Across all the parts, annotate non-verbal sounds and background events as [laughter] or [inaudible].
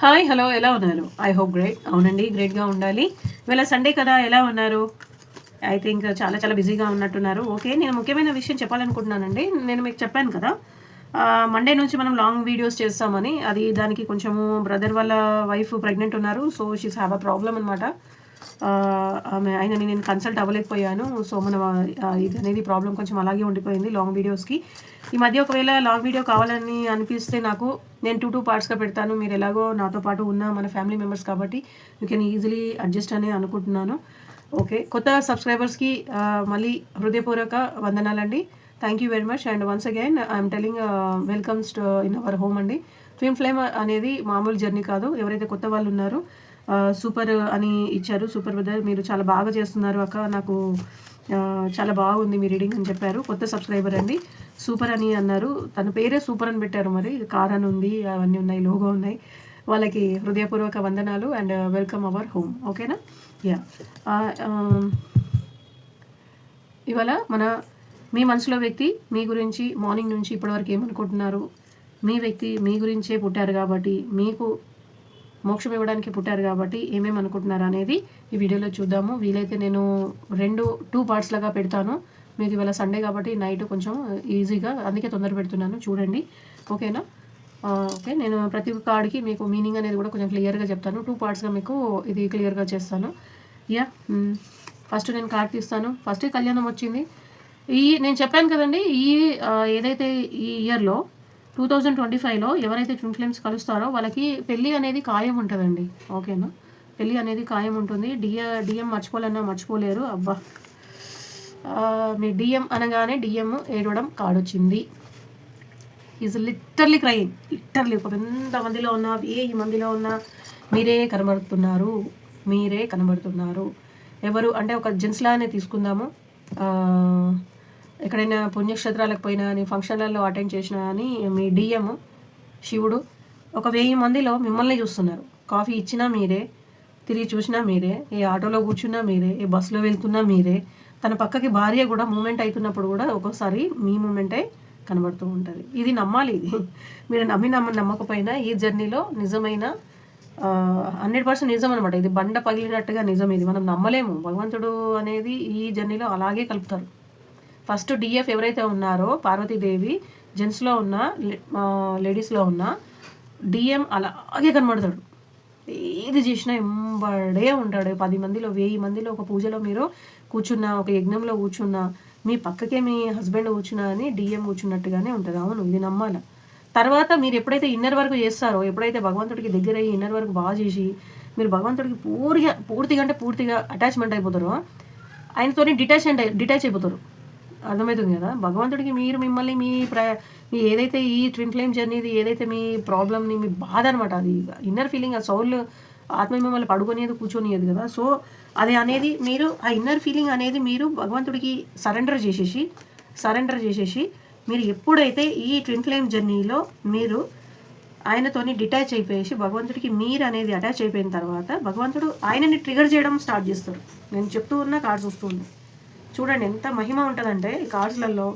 Hi hello ఎలా ఉన్నారు? I hope great అవునండి గ్రేట్గా ఉండాలి. ఇవాళ సండే కదా ఎలా ఉన్నారు? ఐ థింక్ చాలా చాలా బిజీగా ఉన్నట్టున్నారు. ఓకే నేను ముఖ్యమైన విషయం చెప్పాలనుకుంటున్నానండి. నేను మీకు చెప్పాను కదా మండే నుంచి మనం లాంగ్ వీడియోస్ చేస్తామని. అది దానికి కొంచెము బ్రదర్ వాళ్ళ వైఫ్ ప్రెగ్నెంట్ ఉన్నారు so she's have a problem అనమాట ఆమె ఆయనని నేను కన్సల్ట్ అవ్వలేకపోయాను. సో మన ఇది అనేది ప్రాబ్లం కొంచెం అలాగే ఉండిపోయింది లాంగ్ వీడియోస్కి ఈ మధ్య ఒకవేళ లాంగ్ వీడియో కావాలని అనిపిస్తే నాకు నేను టూ టూ పార్ట్స్గా పెడతాను. మీరు ఎలాగో నాతో పాటు ఉన్న మన ఫ్యామిలీ మెంబర్స్ కాబట్టి యూ కెన్ ఈజీలీ అడ్జస్ట్ అని అనుకుంటున్నాను. ఓకే కొత్త సబ్స్క్రైబర్స్కి మళ్ళీ హృదయపూర్వక వందనాలండి. Thank you very much and once again I'm telling welcomes in our home అండి. ట్విన్ ఫ్లేమ్ అనేది మామూలు జర్నీ కాదు. ఎవరైతే కొత్త వాళ్ళు ఉన్నారో సూపర్ అని ఇచ్చారు. సూపర్ బ్రదర్ మీరు చాలా బాగా చేస్తున్నారు అక్క. నాకు చాలా బాగుంది మీ రీడింగ్ అని చెప్పారు. కొత్త సబ్స్క్రైబర్ అండి. సూపర్ అని అన్నారు. తన పేరే సూపర్ అని పెట్టారు మరి. కార్ అని ఉంది అవన్నీ ఉన్నాయి లోగో ఉన్నాయి. వాళ్ళకి హృదయపూర్వక వందనాలు అండ్ వెల్కమ్ అవర్ హోమ్. ఓకేనా? యా. ఇవాళ మన మీ మనసులో వ్యక్తి మీ గురించి మార్నింగ్ నుంచి ఇప్పటివరకు ఏమనుకుంటున్నారు? మీ వ్యక్తి మీ గురించే పుట్టారు కాబట్టి మీకు మోక్షం ఇవ్వడానికి పుట్టారు కాబట్టి ఏమేమి అనుకుంటున్నారు అనేది ఈ వీడియోలో చూద్దాము. వీలైతే నేను రెండు టూ పార్ట్స్ లాగా పెడతాను. మీకు ఇవాళ సండే కాబట్టి నైట్ కొంచెం ఈజీగా అందుకే తొందర పెడుతున్నాను. చూడండి. ఓకేనా? ఓకే. నేను ప్రతి ఒక్క కార్డ్కి మీకు మీనింగ్ అనేది కూడా కొంచెం క్లియర్గా చెప్తాను. టూ పార్ట్స్గా మీకు ఇది క్లియర్గా చేస్తాను. Yeah first hmm. నేను కార్డ్ తీస్తాను. ఫస్ట్ కళ్యాణం వచ్చింది. ఈ నేను చెప్పాను కదండి ఈ ఏదైతే ఈ ఇయర్లో టూ థౌజండ్ ట్వంటీ ఫైవ్లో ఎవరైతే ట్విన్ ఫ్లేమ్స్ కలుస్తారో వాళ్ళకి పెళ్ళి అనేది ఖాయం ఉంటుందండి. ఓకేనా? పెళ్ళి అనేది ఖాయం ఉంటుంది. డిఏ డిఎం మర్చిపోవాలన్నా మర్చిపోలేరు. అబ్బా. మీ డిఎం అనగానే డిఎం ఏడవడం కాడొచ్చింది. ఈజ్ లిటర్లీ క్రైమ్ లిటర్లీ ఒక ఎంత మందిలో ఉన్నా ఏ మందిలో ఉన్నా మీరే కనబడుతున్నారు. మీరే కనబడుతున్నారు. ఎవరు? అంటే ఒక జెంట్స్ లానే తీసుకుందాము. ఎక్కడైనా పుణ్యక్షేత్రాలకు పోయినా కానీ ఫంక్షన్లలో అటెండ్ చేసినా కానీ మీ డిఎం శివుడు ఒక వెయ్యి మందిలో మిమ్మల్ని చూస్తున్నారు. కాఫీ ఇచ్చినా మీరే తిరిగి చూసినా మీరే ఏ ఆటోలో కూర్చున్నా మీరే ఏ బస్సులో వెళ్తున్నా మీరే తన పక్కకి భార్య కూడా మూమెంట్ అవుతున్నప్పుడు కూడా ఒక్కోసారి మీ మూమెంటే కనబడుతూ ఉంటుంది. ఇది నమ్మాలి ఇది. మీరు నమ్మి నమ్మ నమ్మకపోయినా ఈ జర్నీలో నిజమైన హండ్రెడ్ పర్సెంట్ నిజం అనమాట ఇది బండ పగిలినట్టుగా నిజం ఇది. మనం నమ్మలేము. భగవంతుడు అనేది ఈ జర్నీలో అలాగే కలుపుతారు. ఫస్ట్ డిఎఫ్ ఎవరైతే ఉన్నారో పార్వతీదేవి జెంట్స్లో ఉన్న లే- లేడీస్లో ఉన్న డిఎం అలాగే కనబడతాడు. ఏది చేసినా ఎంబడే ఉంటాడు. పది మందిలో వెయ్యి మందిలో ఒక పూజలో మీరు కూర్చున్నా ఒక యజ్ఞంలో కూర్చున్నా మీ పక్కకే మీ హస్బెండ్ కూర్చున్నా అని డిఎం కూర్చున్నట్టుగానే ఉంటుంది. అవును ఇది నమ్మాల. తర్వాత మీరు ఎప్పుడైతే ఇన్నర్ వరకు చేస్తారో ఎప్పుడైతే భగవంతుడికి దగ్గర అయ్యి ఇన్నర్ వరకు బాగా చేసి మీరు భగవంతుడికి పూర్తిగా పూర్తిగా అంటే పూర్తిగా అటాచ్మెంట్ అయిపోతారో ఆయనతోని డిటాచ్ అంటే డిటాచ్ అయిపోతారు. అర్థమవుతుంది కదా? భగవంతుడికి మీరు మిమ్మల్ని మీ ప్ర మీ ఏదైతే ఈ ట్విన్ ఫ్లేమ్ జర్నీది ఏదైతే మీ ప్రాబ్లమ్ని మీ బాధ అనమాట అది ఇన్నర్ ఫీలింగ్ ఆ సౌల్ ఆత్మ మిమ్మల్ని పడుకునేది కూర్చొనియదు కదా? సో అది అనేది మీరు ఆ ఇన్నర్ ఫీలింగ్ అనేది మీరు భగవంతుడికి సరెండర్ చేసేసి సరెండర్ చేసేసి మీరు ఎప్పుడైతే ఈ ట్విన్ ఫ్లేమ్ జర్నీలో మీరు ఆయనతోని డిటాచ్ అయిపోయేసి భగవంతుడికి మీరు అనేది అటాచ్ అయిపోయిన తర్వాత భగవంతుడు ఆయనని ట్రిగర్ చేయడం స్టార్ట్ చేస్తారు నేను చెప్తూ ఉన్న కార్డ్స్ వస్తూ ఉన్నాయి. చూడండి ఎంత మహిమ ఉంటుందంటే ఈ కార్డ్స్లలో.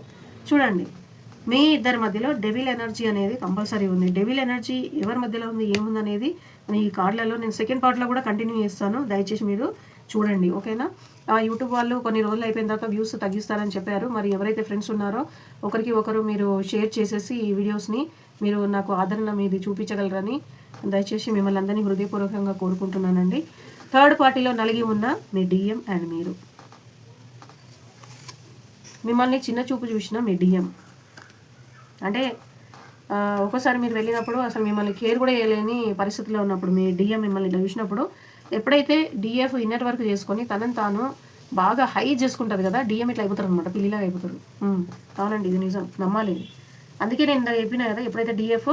చూడండి మీ ఇద్దరి మధ్యలో డెవిల్ ఎనర్జీ అనేది కంపల్సరీ ఉంది. డెవిల్ ఎనర్జీ ఎవరి మధ్యలో ఉంది ఏముంది అనేది నేను ఈ కార్డులలో నేను సెకండ్ పార్ట్లో కూడా కంటిన్యూ చేస్తాను. దయచేసి మీరు చూడండి ఓకేనా? ఆ యూట్యూబ్ వాళ్ళు కొన్ని రోజులు అయిపోయిన తర్వాత వ్యూస్ తగ్గిస్తారని చెప్పారు. మరి ఎవరైతే ఫ్రెండ్స్ ఉన్నారో ఒకరికి ఒకరు మీరు షేర్ చేసేసి ఈ వీడియోస్ని మీరు నాకు ఆదరణ మీది చూపించగలరని దయచేసి మిమ్మల్ని అందరినీ హృదయపూర్వకంగా కోరుకుంటున్నానండి. థర్డ్ పార్టీలో నలిగి ఉన్న మీ డిఎం అండ్ మీరు. మిమ్మల్ని చిన్న చూపు చూసిన మీ డిఎం అంటే ఒకసారి ఒక్కోసారి మీరు వెళ్ళినప్పుడు అసలు మిమ్మల్ని కేర్ కూడా చేయలేని పరిస్థితిలో ఉన్నప్పుడు మీ డిఎం మిమ్మల్ని ఇట్లా చూసినప్పుడు ఎప్పుడైతే డిఎఫ్ ఇన్నర్ వర్క్ చేసుకొని తనని తాను బాగా హై చేసుకుంటుంది కదా డిఎం ఇట్లా అయిపోతారు అనమాట పిల్లిలాగా అయిపోతారు. అవునండి ఇది నిజం నమ్మాలి అందుకే నేను ఇందాక చెప్పిన కదా ఎప్పుడైతే డిఎఫ్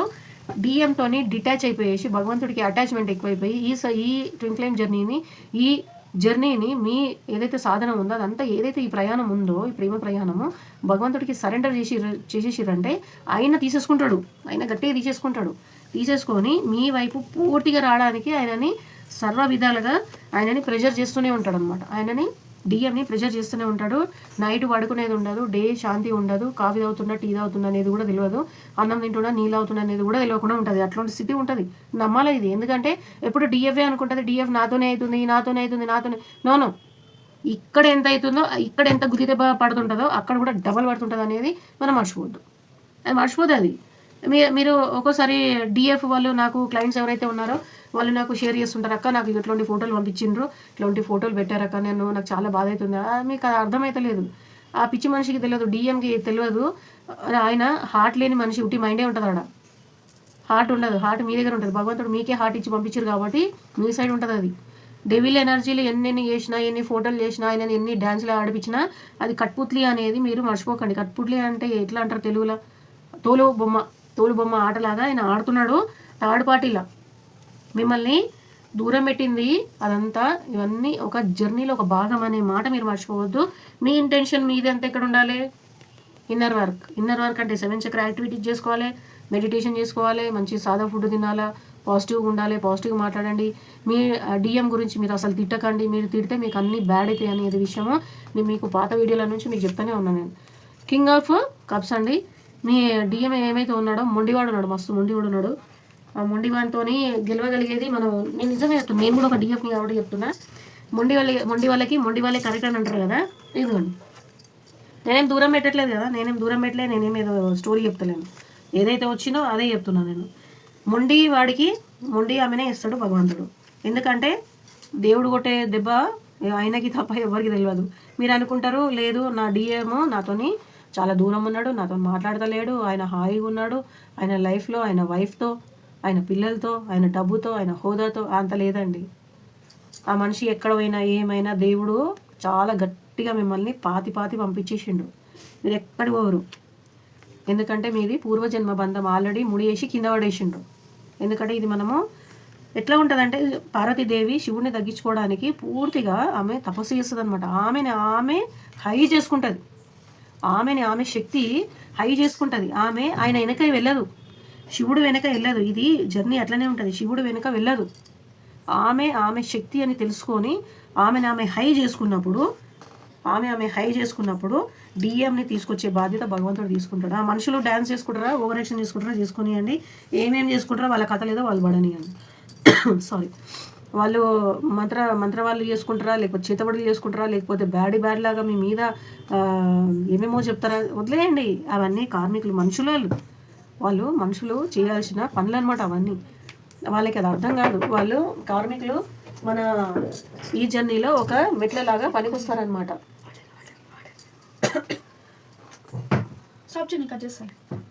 డిఎంతోని డిటాచ్ అయిపోయేసి భగవంతుడికి అటాచ్మెంట్ ఎక్కువైపోయి ఈ స- ఈ ట్విన్ ఫ్లేమ్ జర్నీని ఈ జర్నీని మీ ఏదైతే సాధనం ఉందో అదంతా ఏదైతే ఈ ప్రయాణం ఉందో ఈ ప్రేమ ప్రయాణము భగవంతుడికి సరెండర్ చేసి చేసేసిరంటే ఆయన తీసేసుకుంటాడు. ఆయన గట్టిగా తీసేసుకుంటాడు. తీసేసుకొని మీ వైపు పూర్తిగా రావడానికి ఆయనని సర్వ విధాలుగా ఆయనని ప్రెజర్ చేస్తూనే ఉంటాడు అనమాట ఆయనని డిఎంని ప్రెషర్ చేస్తూనే ఉంటాడు. నైట్ పడుకునేది ఉండదు. డే శాంతి ఉండదు. కాఫీ తాగుతున్నా టీ తాగుతున్నా అనేది కూడా తెలియదు. అన్నం తింటున్నా నీళ్ళు అవుతున్నా అనేది కూడా తెలియకుండా ఉంటుంది. అట్లాంటి స్థితి ఉంటుంది. నమ్మాలి ఇది? ఎందుకంటే ఎప్పుడు డిఎఫ్ఏ అనుకుంటుంది? డిఎఫ్ నాతోనే అవుతుంది నాతోనే అవుతుంది నాతోనే నోను ఇక్కడ ఎంత అవుతుందో ఇక్కడ ఎంత గుది దెబ్బ పడుతుంటుందో అక్కడ కూడా డబల్ పడుతుంటుంది అనేది మనం మర్చిపోద్దు అది మర్చిపోదు అది. మీరు ఒక్కోసారి డిఎఫ్ వాళ్ళు నాకు క్లయింట్స్ ఎవరైతే ఉన్నారో వాళ్ళు నాకు షేర్ చేస్తుంటారు అక్క నాకు ఇట్లాంటి ఫోటోలు పంపించిండ్రు ఇట్లాంటి ఫోటోలు పెట్టారక్క నేను నాకు చాలా బాధ అవుతుంది. ఆ, మీకు అది అర్థమవుతలేదు ఆ పిచ్చి మనిషికి తెలియదు డిఎంకి తెలియదు. ఆయన హార్ట్ లేని మనిషి ఉట్టి మైండే ఉంటుంది ఆడ. హార్ట్ ఉండదు హార్ట్ మీ దగ్గర ఉంటుంది. భగవంతుడు మీకే హార్ట్ ఇచ్చి పంపించారు కాబట్టి మీ సైడ్ ఉంటుంది అది. డెవిల్ ఎనర్జీలు ఎన్నెన్ని చేసినా ఎన్ని ఫోటోలు చేసినా ఆయన ఎన్ని డ్యాన్స్లు ఆడిపించినా అది కట్పుత్లి అనేది మీరు మర్చిపోకండి. కట్పుత్లి అంటే ఎట్లా అంటారు తెలుగులో? తోలు బొమ్మ తోలు బొమ్మ ఆటలాగా ఆయన ఆడుతున్నాడు థర్డ్ పార్టీలా. మిమ్మల్ని దూరం పెట్టింది అదంతా ఇవన్నీ ఒక జర్నీలో ఒక భాగం అనే మాట మీరు మర్చిపోవద్దు. మీ ఇంటెన్షన్ మీది అంతా ఎక్కడ ఉండాలి? ఇన్నర్ వర్క్ ఇన్నర్ వర్క్ అంటే సెవెన్ చక్ర యాక్టివిటీస్ చేసుకోవాలి మెడిటేషన్ చేసుకోవాలి మంచి సాదా ఫుడ్ తినాలా పాజిటివ్గా ఉండాలి పాజిటివ్గా మాట్లాడండి. మీ డిఎం గురించి మీరు అసలు తిట్టకండి. మీరు తిడితే మీకు అన్ని బ్యాడ్ అవుతాయి అనేది విషయము నేను మీకు పాత వీడియోల నుంచి మీకు చెప్తానే ఉన్నాను నేను. కింగ్ ఆఫ్ కప్స్ అండి. మీ డిఎం ఏమైతే ఉన్నాడో మొండివాడు ఉన్నాడు మస్తు మొండివాడు ఉన్నాడు. ఆ మొండివాడితో గెలవగలిగేది మనం నేను నిజంగా చెప్తాను నేను కూడా ఒక డిఎఫ్ని కాబట్టి చెప్తున్నా. మొండి వాళ్ళ మొండి వాళ్ళకి మొండి వాళ్ళే కరెక్ట్ అని అంటారు కదా ఇదిగోండి. నేనేం దూరం పెట్టట్లేదు కదా నేనేం దూరం పెట్టలేదు నేనేం ఏదో స్టోరీ చెప్తలేను. ఏదైతే వచ్చిందో అదే చెప్తున్నాను నేను. మొండి వాడికి మొండి ఆమెనే ఇస్తాడు భగవంతుడు. ఎందుకంటే దేవుడు కొట్టే దెబ్బ ఆయనకి తప్ప ఎవరికి తెలియదు మీరు అనుకుంటారు లేదు నా డిఎం నాతోని చాలా దూరం ఉన్నాడు నాతో మాట్లాడతలేడు ఆయన హాయిగా ఉన్నాడు ఆయన లైఫ్లో ఆయన వైఫ్తో ఆయన పిల్లలతో ఆయన డబ్బుతో ఆయన హోదాతో అంత లేదండి. ఆ మనిషి ఎక్కడ పోయినా ఏమైనా దేవుడు చాలా గట్టిగా మిమ్మల్ని పాతి పాతి పంపించేసిండు. మీరు ఎక్కడి పోరు ఎందుకంటే మీది పూర్వజన్మ బంధం ఆల్రెడీ ముడియేసి కింద పడేసిండు. ఎందుకంటే ఇది మనము ఎట్లా ఉంటుందంటే పార్వతీదేవి శివుడిని తగ్గించుకోవడానికి పూర్తిగా ఆమె తపస్సు చేస్తుంది అనమాట ఆమెని ఆమె హై చేసుకుంటుంది. ఆమెని ఆమె శక్తి హై చేసుకుంటుంది. ఆమె ఆయన వెనక వెళ్ళదు. శివుడు వెనక వెళ్ళదు. ఇది జర్నీ అట్లనే ఉంటుంది. శివుడు వెనక వెళ్ళదు. ఆమె ఆమె శక్తి అని తెలుసుకొని ఆమెను ఆమె హై చేసుకున్నప్పుడు ఆమె ఆమె హై చేసుకున్నప్పుడు డిఎంని తీసుకొచ్చే బాధ్యత భగవంతుడు తీసుకుంటాడు. ఆ మనుషులు డ్యాన్స్ చేసుకుంటారా? ఓవరేషన్ చేసుకుంటారా? చేసుకునియండి. ఏమేమి చేసుకుంటారా వాళ్ళ కథ లేదో వాళ్ళు పడనియండి. సారీ [coughs] వాళ్ళు మంత్ర మంత్ర వాళ్ళు చేసుకుంటారా? లేకపోతే చేతబడులు చేసుకుంటారా? లేకపోతే బ్యాడ్ బ్యాడ్ లాగా మీ మీద ఏమేమో చెప్తారా? వదిలేయండి. అవన్నీ కార్మికులు మనుషులు వాళ్ళు. వాళ్ళు మనుషులు చేయాల్సిన పనులు అనమాట అవన్నీ. వాళ్ళకి అది అర్థం కాదు. వాళ్ళు కార్మికులు మన ఈ జర్నీలో ఒక మెట్లలాగా పనికొస్తారనమాట స్టాప్ చేయండి కట్ చేస్తాను.